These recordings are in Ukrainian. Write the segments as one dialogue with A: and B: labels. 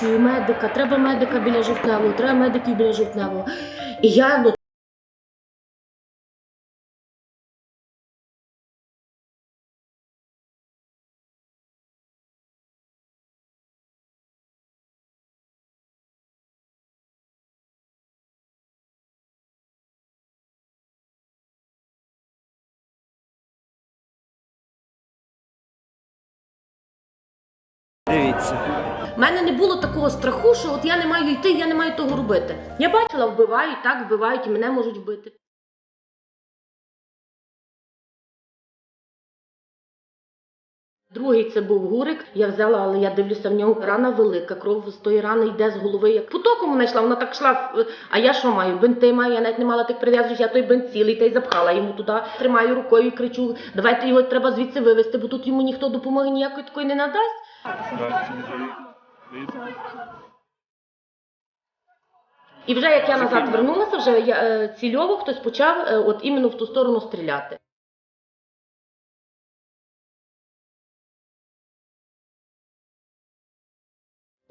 A: чую медика, треба медика біля жовтневого, треба медиків біля жовтневого. І я ну,
B: Дивіться.
A: В мене не було такого страху, що от я не маю йти, я не маю того робити. Я бачила, вбивають, так вбивають, і мене можуть вбити. Другий це був гурик. Я взяла, але я дивлюся, в нього рана велика, кров з тої рани йде з голови. Як потоком вона йшла, вона так йшла. А я що маю? Бинти маю, я навіть не мала тих прив'язок, я той бинт цілий та й запхала йому туди. Тримаю рукою і кричу: давайте його треба звідси вивезти, бо тут йому ніхто допомоги ніякої такої не надасть. І вже як я назад вернулася, вже я, е, цільово хтось почав е, от іменно в ту сторону стріляти.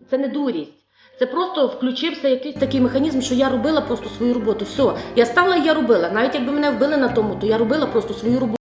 A: Це не дурість. Це просто включився якийсь такий механізм, що я робила просто свою роботу. Все, я стала і я робила. Навіть якби мене вбили на тому, то я робила просто свою роботу.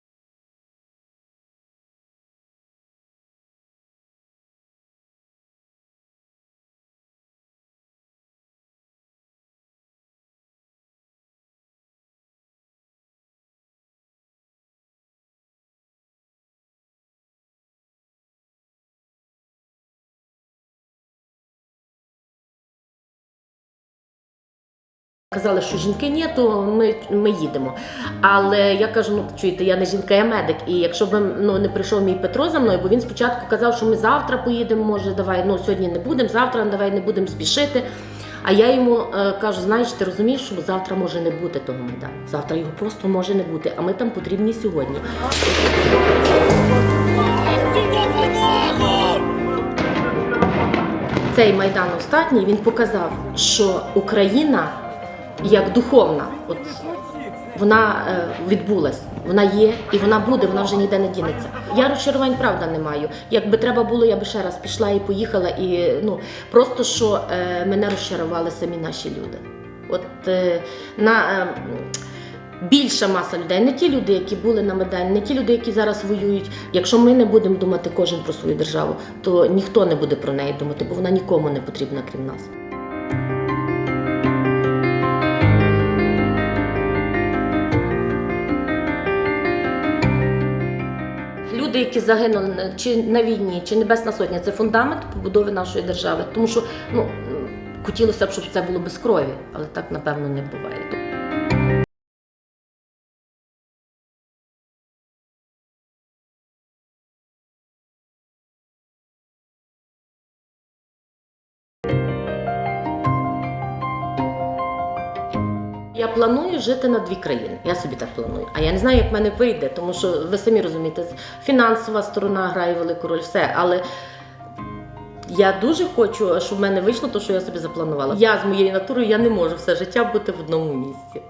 A: Казали, що жінки ні, то ми, ми їдемо. Але я кажу, ну чуєте, я не жінка, я медик. І якщо б ну, не прийшов мій Петро за мною, бо він спочатку казав, що ми завтра поїдемо, може, давай, ну сьогодні не будемо, завтра давай не будемо спішити. А я йому е, кажу: знаєш, ти розумієш, що завтра може не бути того майдану. Завтра його просто може не бути, а ми там потрібні сьогодні. Цей майдан останній він показав, що Україна як духовна, от вона е, відбулась, вона є і вона буде, вона вже ніде не дінеться. Я розчарувань правда не маю. Якби треба було, я би ще раз пішла і поїхала. І ну просто що е, мене розчарували самі наші люди. От е, на е, більша маса людей, не ті люди, які були на Майдані, не ті люди, які зараз воюють. Якщо ми не будемо думати кожен про свою державу, то ніхто не буде про неї думати, бо вона нікому не потрібна, крім нас. Люди, які загинули чи на війні, чи Небесна Сотня, це фундамент побудови нашої держави. Тому що ну хотілося б, щоб це було без крові, але так напевно не буває. Я планую жити на дві країни. Я собі так планую. А я не знаю, як в мене вийде, тому що ви самі розумієте, фінансова сторона грає велику роль, все. Але я дуже хочу, щоб в мене вийшло те, що я собі запланувала. Я з моєю натурою я не можу все життя бути в одному місці.